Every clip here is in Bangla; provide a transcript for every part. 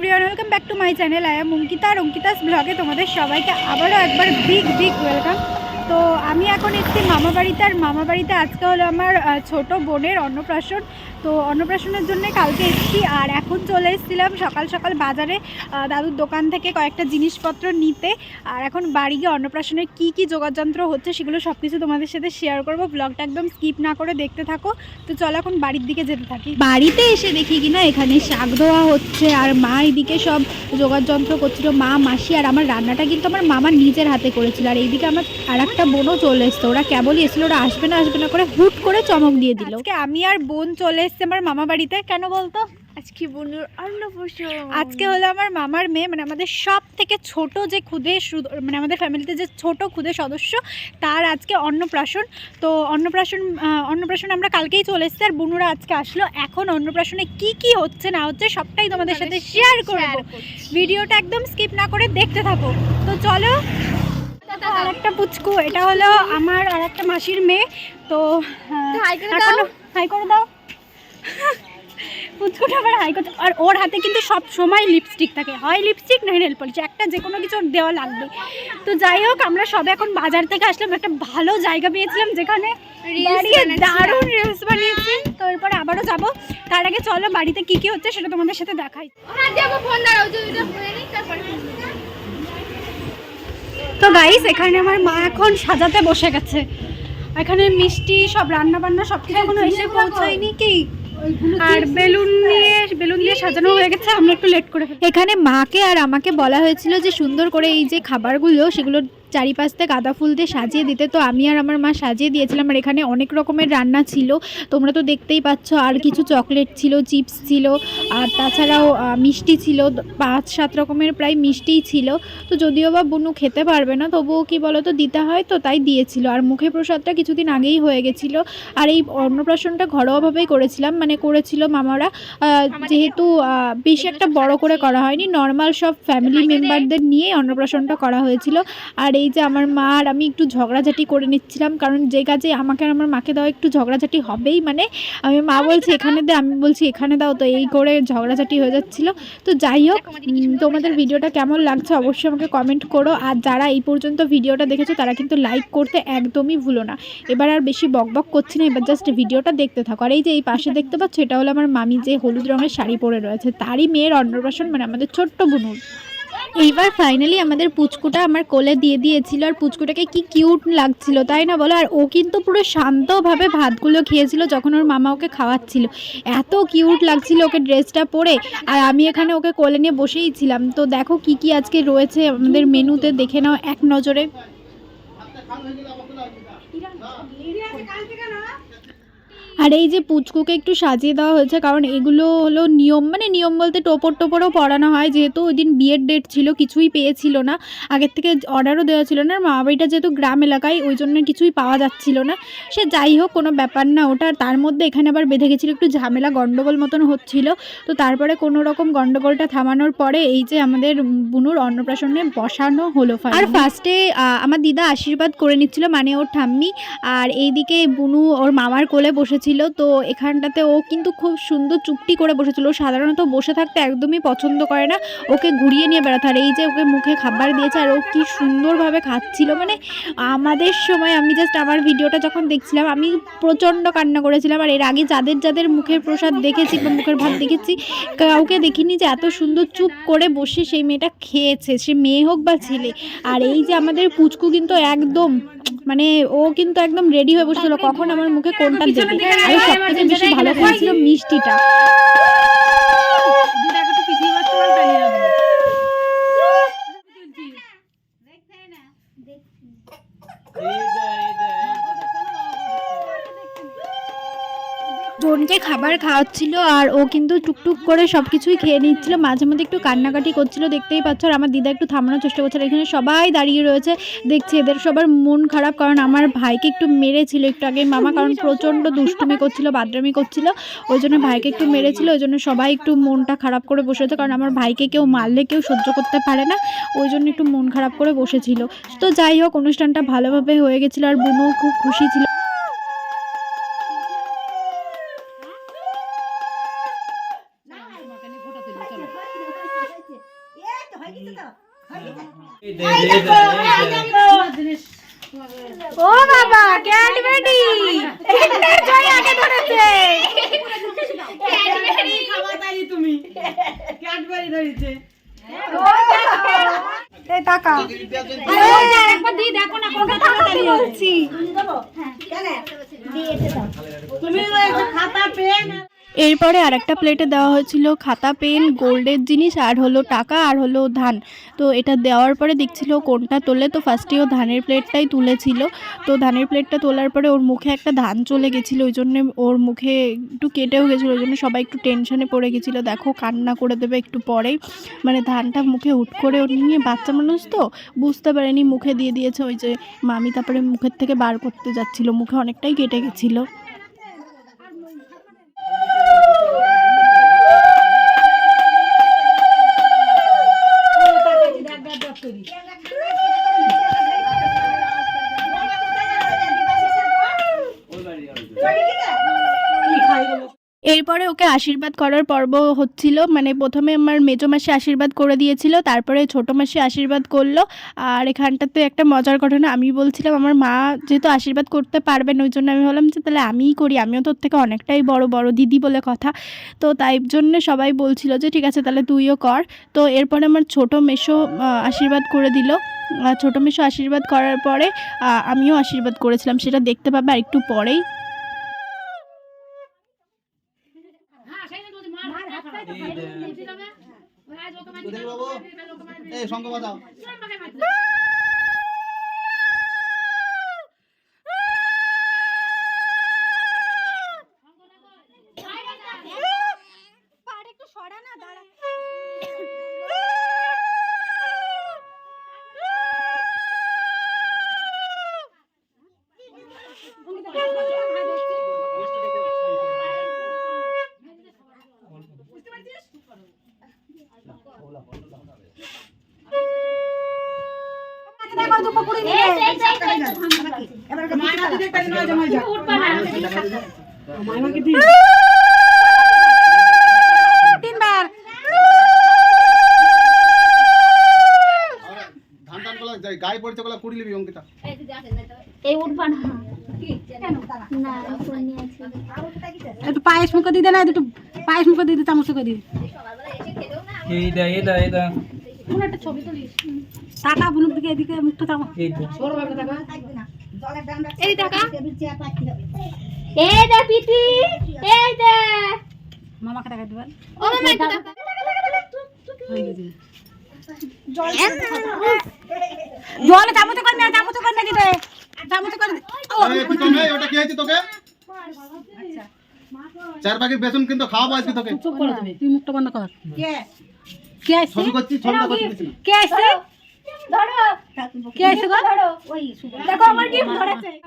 Everyone welcome back to my channel I Ankita আর অঙ্কিতাস ব্লগে তোমাদের সবাইকে আবারও একবার বিগ বিগ ওয়েলকাম তো আমি এখন এসেছি মামা বাড়িতে, আর মামা বাড়িতে আজকে হলো আমার ছোট বোনের অন্নপ্রাশন। তো অন্নপ্রাশনের জন্য কালকে এসেছি, আর এখন চলে এসেছিলাম সকাল সকাল বাজারে দাদুর দোকান থেকে কয়েকটা জিনিসপত্র নিতে। আর এখন বাড়ি গিয়ে অন্নপ্রাশনের কী কী যোগাযন্ত্র হচ্ছে সেগুলো সব কিছু তোমাদের সাথে শেয়ার করব। ব্লগটা একদম স্কিপ না করে দেখতে থাকো। তো চলো এখন বাড়ির দিকে যেতে থাকি। বাড়িতে এসে দেখি কিনা, এখানে শাক ধোয়া হচ্ছে, আর মা এদিকে সব যোগাযন্ত্র করছিল, মা, মাসি, আর আমার রান্নাটা কিন্তু আমার মামা নিজের হাতে করেছিল। আর এইদিকে আমার আর একটা বোনও চলে এসছে। ওরা কেবলই এসেছিল ওরা আসবে না আসবে না করে হুট করে চমক দিয়ে দিল। আজকে আমি আর বোন চলে এসছে আমার মামা বাড়িতে কেন বলতো? আজকে বনুর অন্নপ্রাশন। আজকে হলো আমার মামার মেয়ে মানে আমাদের সব থেকে ছোট যে খুদে সুদ- মানে আমাদের ফ্যামিলিতে যে ছোট খুদে সদস্য তার আজকে অন্নপ্রাশন। তো অন্নপ্রাশন অন্নপ্রাশন আমরা কালকেই চলে এসেছি আর বুনুরা আজকে আসলো। এখন অন্নপ্রাশনে কি কি হচ্ছে না হচ্ছে সবটাই তোমাদের সাথে শেয়ার করব। ভিডিওটা একদম স্কিপ না করে দেখতে থাকো। তো চলো আর একটা পুচকু এটা হলো আমার আর একটা মাসির মেয়ে। তো। হাই করে দাও। পুচকুটা আবার হাই করতে আর ওর হাতে কিন্তু সব সময় লিপস্টিক থাকে। হয় লিপস্টিক নয় নেল পলিশ একটা যে কোনো কিছু ওর দেওয়া লাগবে। তো যাই হোক আমরা সব এখন বাজার থেকে আসলাম। একটা ভালো জায়গা পেয়েছিলাম যেখানে দাঁড়িয়ে দারুণ রিলস বানিয়েছি। তো এরপরে আবারও যাব। তার আগে চলো বাড়িতে কি কি হচ্ছে সেটা তোমাদের সাথে দেখাই। ফোন দাঁড়াও জমিটা হয়ে নিই তারপরে phone দেবো। তো গাইস এখানে আমার মা এখন সাজাতে বসে গেছে। এখানে মিষ্টি সব রান্না বান্না সব কিছু এখনও এসে পৌঁছায়নি কি? আর বেলুন নিয়ে বেলুন দিয়ে সাজানো হয়ে গেছে আমরা একটু লেট করে এখানে মাকে আর আমাকে বলা হয়েছিল যে সুন্দর করে এই যে খাবারগুলো সেগুলো চারিপাশতে গাঁদা ফুল দিয়ে সাজিয়ে দিতে। তো আমি আর আমার মা সাজিয়ে দিয়েছিলাম আর এখানে অনেক রকমের রান্না ছিল। তোমরা তো দেখতেই পাচ্ছ আর কিছু চকলেট ছিল চিপস ছিল আর তাছাড়াও মিষ্টি ছিল। পাঁচ সাত রকমের প্রায় মিষ্টিই ছিল। তো যদিও বা বুনু খেতে পারবে না তবুও কি বলো তো দিতে হয় তো তাই দিয়েছিল। আর মুখে প্রসাদটা কিছুদিন আগেই হয়ে গেছিল। আর এই অন্নপ্রাশনটা ঘরোয়াভাবেই করেছিলাম মানে করেছিল মামারা। যেহেতু বেশি একটা বড় করে করা হয়নি নর্মাল সব ফ্যামিলি মেম্বারদের নিয়ে অন্নপ্রাশনটা করা হয়েছিল। আর এই যে আমার মা আর আমি একটু ঝগড়াঝাটি করে নিচ্ছিলাম কারণ যে কাজে আমাকে আর আমার মাকে দাও একটু ঝগড়াঝাটি হবেই মানে আমি মা বলছি এখানে দে আমি বলছি এখানে দাও তো এই করে ঝগড়াঝাটি হয়ে যাচ্ছিল। তো যাই হোক তোমাদের ভিডিওটা কেমন লাগছে অবশ্যই আমাকে কমেন্ট করো। আর যারা এই পর্যন্ত ভিডিওটা দেখেছ তারা কিন্তু লাইক করতে একদমই ভুলো না। এবার আর বেশি বকবক করছি না এবার জাস্ট ভিডিওটা দেখতে থাকো। আর এই যে এই পাশে দেখতে পাচ্ছ এটা হলো আমার মামি যে হলুদ রঙের শাড়ি পরে রয়েছে। তারই মেয়ের অন্নপ্রাশন মানে আমাদের ছোট্ট বুনুর। এইবার ফাইনালি আমাদের পুচকুটা আমার কোলে দিয়ে দিয়েছিল আর পুচকুটাকে কি কিউট লাগছিল, তাই না বলো? আর ও কিন্তু পুরো শান্তভাবে ভাতগুলো খেয়েছিল যখন ওর মামা ওকে খাওয়াচ্ছিল। এত কিউট লাগছিল ওকে ড্রেসটা পরে আর আমি এখানে ওকে কোলে নিয়ে বসেই ছিলাম। তো দেখো কি কি আজকে রয়েছে আমাদের মেনুতে দেখে নাও এক নজরে। আর এই যে পুচকুকে একটু সাজিয়ে দেওয়া হয়েছে, কারণ এগুলো হলো নিয়ম মানে নিয়ম বলতে টোপর টোপরও পড়ানো হয়, যেহেতু ওই দিন বিয়ের ডেট ছিল, কিছুই পেয়েছিল না। আগের থেকে অর্ডারও দেওয়া ছিল না, আর মামা বাড়িটা যেহেতু গ্রাম এলাকায়, ওই জন্য কিছুই পাওয়া যাচ্ছিল না। সে যাই হোক, কোনো ব্যাপার না, ওটা তার মধ্যে এখানে আবার বেঁধে গেছিল, একটু ঝামেলা গণ্ডগোল মতন হচ্ছিল। তো তারপরে কোনো রকম গণ্ডগোলটা থামানোর পরে এই যে আমাদের বুনুর অন্নপ্রাশনে বসানো হলো আর ফার্স্টে আমার দিদা আশীর্বাদ করে নিচ্ছিল মানে ওর ঠাম্মি, আর এইদিকে বুনু ওর মামার কোলে বসেছিল। তো এখানটাতে ও কিন্তু খুব সুন্দর চুপটি করে বসেছিল। সাধারণত বসে থাকতে একদমই পছন্দ করে না। ওকে ঘুরিয়ে নিয়ে বেড়াতে আর এই যে ওকে মুখে খাবার দিয়েছে, আর ও কি সুন্দরভাবে খাচ্ছিল। মানে আমাদের সময় আমি জাস্ট আমার ভিডিওটা যখন দেখছিলাম, আমি প্রচণ্ড কান্না করেছিলাম। আর এর আগে যাদের যাদের মুখের প্রসাদ দেখেছি বা মুখের ভাত দেখেছি, কাউকে দেখিনি যে এত সুন্দর চুপ করে বসে সেই মেয়েটা খেয়েছে। সে মেয়ে হোক বা ছেলে। আর এই যে আমাদের পুচকু কিন্তু একদম মানে ও কিন্তু একদম রেডি হয়ে বসেছিল কখন আমার মুখে কোনটা দেবে? আর সব থেকে বেশি ভালো হয়েছিল মিষ্টিটা। বোনকে খাবার খাওয়াচ্ছিল আর ও কিন্তু টুকটুক করে সব কিছুই খেয়ে নিচ্ছিল। মাঝে মধ্যে একটু কান্নাকাটি করছিল, দেখতেই পাচ্ছ। আর আমার দিদা একটু থামানোর চেষ্টা করছে। এখানে সবাই দাঁড়িয়ে রয়েছে। দেখছি এদের সবার মন খারাপ, কারণ আমার ভাইকে একটু মেরেছিল একটু আগে মামা, কারণ প্রচণ্ড দুষ্টুমি করছিল, বাদরামি করছিল। ওই জন্য ভাইকে একটু মেরেছিল। ওই জন্য সবাই একটু মনটা খারাপ করে বসেছে কারণ আমার ভাইকে কেউ মারলে কেউ সহ্য করতে পারে না। ওই জন্য একটু মন খারাপ করে বসেছিল। তো যাই হোক, অনুষ্ঠানটা ভালোভাবে হয়ে গেছিল। আর বুনু খুব খুশি ছিল। ও বাবা ক্যাডবেরি কিন্ডার জয় আগে ধরেছে। এই টাকা একবার দিয়ে দেখো না কোনটা তাড়াতাড়ি হচ্ছি এরপরে আর একটা প্লেটে দেওয়া হয়েছিল খাতা পেন গোল্ডের জিনিস, আর হলো টাকা, আর হলো ধান। তো এটা দেওয়ার পরে দেখছিল কোনটা তোলে, তো ফার্স্টে ও ধানের প্লেটটাই তুলেছিল। তো ধানের প্লেটটা তোলার পরে ওর মুখে একটা ধান চলে গেছিল, ওই জন্য ওর মুখে একটু কেটেও গেছিল, ওই জন্য সবাই একটু টেনশনে পড়ে গেছিল। দেখো, কান্না করে দেবে একটু পরেই। মানে ধানটা মুখে হুট করে নিয়ে, বাচ্চা মানুষ তো, বুঝতে পারেনি, মুখে দিয়ে দিয়েছে ওই যে মামি তারপরে মুখের থেকে বার করতে যাচ্ছিল, মুখে অনেকটাই কেটে গেছিল। এরপরে ওকে আশীর্বাদ করার পর্ব হচ্ছিল মানে প্রথমে আমার মেজো মাসে আশীর্বাদ করে দিয়েছিল, তারপরে ছোটো মাসে আশীর্বাদ করল, আর এখানটাতে একটা মজার ঘটনা, আমি বলছিলাম আমার মা যেহেতু আশীর্বাদ করতে পারবেন ওই জন্য আমি ভাবলাম যে তাহলে আমিই করি, আমিও তোর থেকে অনেকটাই বড় বড় দিদি বলে কথা। তো তাই জন্য সবাই বলছিল যে ঠিক আছে তাহলে তুইও কর। তো এরপরে আমার ছোটো মেশো আশীর্বাদ করে দিল। ছোটো মেশো আশীর্বাদ করার পরে আমিও আশীর্বাদ করেছিলাম, সেটা দেখতে পাবে আর একটু পরেই। এই শঙ্খ বাজাও তিনবার ধান টানগুলো যাই গায়ে পড়ছে গুলো কুড়ি লিবি অঙ্কিতা এই উঠবা না না ফোন নিয়ে আছি একটু পায়েস মুখে দিয়ে দে না একটু পায়েস মুখে দিয়ে দে চামচ মুখে দিয়ে এইটা এইটা এইটা কোন একটা ছবি তুলিস টাকা বুনুক দিকে এদিকে মুখটা চামচ এইটা এই টাকা। এই দে পিটি এই দে। মামাকে টাকা দিবেন ও মামা একটু টাকা। জলে চামচে করে না। চামচে করে না চামচে ওটা কি হয়েছে তোকে? চার প্যাকেট বেসন কিন্তু খাওয়াবো আজকে তোকে। চুপ করে তুই মুখটা বন্ধ কর। কে? কে আসছে। কে আসছে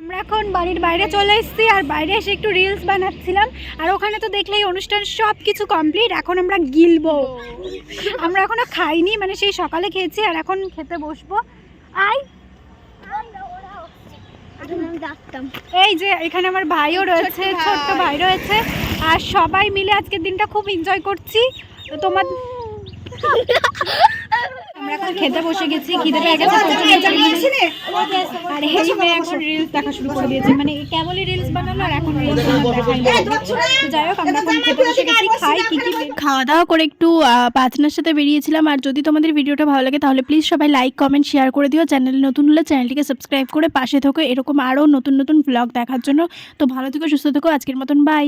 আমরা এখন বাড়ির বাইরে চলে এসেছি আর বাইরে এসে একটু রিলস বানাচ্ছিলাম। আর ওখানে তো দেখলেই অনুষ্ঠান সব কিছু কমপ্লিট এখন আমরা গিলবো। আমরা এখনও খাইনি মানে সেই সকালে খেয়েছি আর এখন খেতে বসবো। আই। এই যে এখানে আমার ভাইও রয়েছে ছোট্ট ভাই। রয়েছে। আর সবাই মিলে আজকের দিনটা খুব এনজয় করছি। তোমার আমরা এখন খেতে বসে গেছি খিদে পেয়ে গেছে। আর এই মেয়ে এখন রিলস দেখা শুরু করে দিয়েছে। মানে কেবলই রিলস বানালো আর এখন রিলস যাই হোক আমরা এখন খেতে বসে গেছি খাই কি কি খাওয়া দাওয়া করে একটু আহ, পাচনার সাথে বেরিয়েছিলাম। আর যদি তোমাদের ভিডিওটা ভালো লাগে তাহলে প্লিজ সবাই লাইক কমেন্ট শেয়ার করে দিও। চ্যানেল নতুন হলে চ্যানেলটিকে সাবস্ক্রাইব করে পাশে থেকো। এরকম আরও নতুন নতুন ব্লগ দেখার জন্য। তো ভালো থেকো সুস্থ থেকো। আজকের মতন বাই